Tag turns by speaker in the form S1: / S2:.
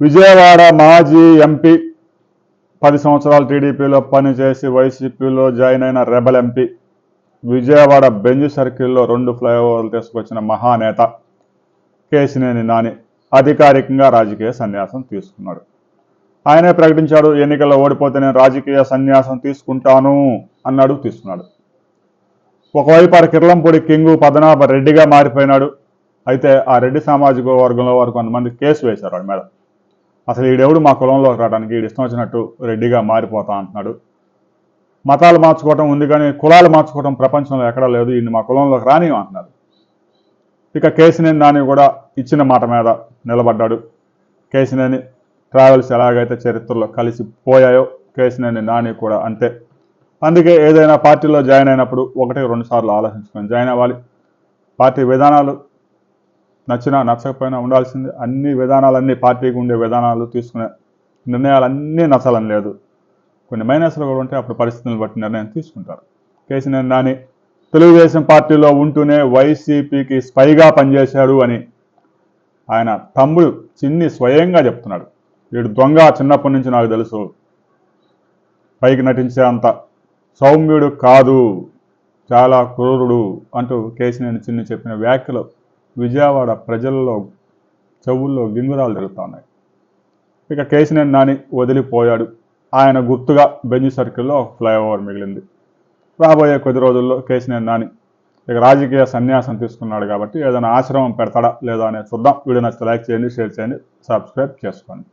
S1: విజయవాడ మాజీ ఎంపీ పది సంవత్సరాలు టీడీపీలో పనిచేసి వైసీపీలో జాయిన్ అయిన రెబల్ ఎంపీ విజయవాడ బెంజ్ సర్కిల్లో రెండు ఫ్లైఓవర్లు తీసుకొచ్చిన మహానేత కేసినేని నాని అధికారికంగా రాజకీయ సన్యాసం తీసుకున్నాడు. ఆయనే ప్రకటించాడు ఎన్నికల్లో ఓడిపోతే నేను రాజకీయ సన్యాసం తీసుకుంటాను అన్నాడు తీసుకున్నాడు. ఒకవైపు ఆ కిర్లంపూడి కింగు పద్మనాభ రెడ్డిగా మారిపోయినాడు అయితే ఆ రెడ్డి సామాజిక వర్గంలో వారు కొంతమంది కేసు వేశారు వాడి మీద. అసలు ఈడెవడు మా కులంలోకి రావడానికి ఈడు ఇష్టం వచ్చినట్టు రెడ్డిగా మారిపోతా అంటున్నాడు. మతాలు మార్చుకోవటం ఉంది కానీ కులాలు మార్చుకోవటం ప్రపంచంలో ఎక్కడా లేదు. ఈయన మా కులంలోకి రాని అంటున్నారు ఇక కేసినేని నాని కూడా ఇచ్చిన మాట మీద నిలబడ్డాడు. కేసినేని ట్రావెల్స్ ఎలాగైతే చరిత్రలో కలిసి పోయాయో కేసినేని నాని కూడా అంతే. అందుకే ఏదైనా పార్టీలో జాయిన్ అయినప్పుడు ఒకటి రెండు సార్లు ఆలోచించుకొని జాయిన్ అవ్వాలి. పార్టీ విధానాలు నచ్చినా నచ్చకపోయినా ఉండాల్సింది అన్ని విధానాలన్నీ పార్టీకి ఉండే విధానాలు తీసుకునే నిర్ణయాలన్నీ నచ్చాలని లేదు. కొన్ని మైనస్లు కూడా ఉంటే అప్పుడు పరిస్థితులను బట్టి నిర్ణయం తీసుకుంటారు. కేసీఆర్ నాని తెలుగుదేశం పార్టీలో ఉంటూనే వైసీపీకి స్పైగా పనిచేశాడు అని ఆయన తమ్ముడు చిన్ని స్వయంగా చెప్తున్నాడు. వీడు దొంగ చిన్నప్పటి నుంచి నాకు తెలుసు. పైకి నటించే అంత సౌమ్యుడు కాదు. చాలా క్రూరుడు అంటూ కేసినేని చిన్ని చెప్పిన వ్యాఖ్యలు విజయవాడ ప్రజల్లో చెవుల్లో గింగురాలు తిరుగుతున్నాయి ఇక కేసినేని నాని వదిలిపోయాడు. ఆయన గుర్తుగా బెంజ్ సర్కిల్లో ఒక ఫ్లైఓవర్ మిగిలింది. రాబోయే కొద్ది రోజుల్లో కేసినేని నాని ఇక రాజకీయ సన్యాసం తీసుకున్నాడు కాబట్టి ఏదైనా ఆశ్రమం పెడతాడా లేదా అనేది చూద్దాం. వీడియో నచ్చితే లైక్ చేయండి షేర్ చేయండి సబ్స్క్రైబ్ చేసుకోండి.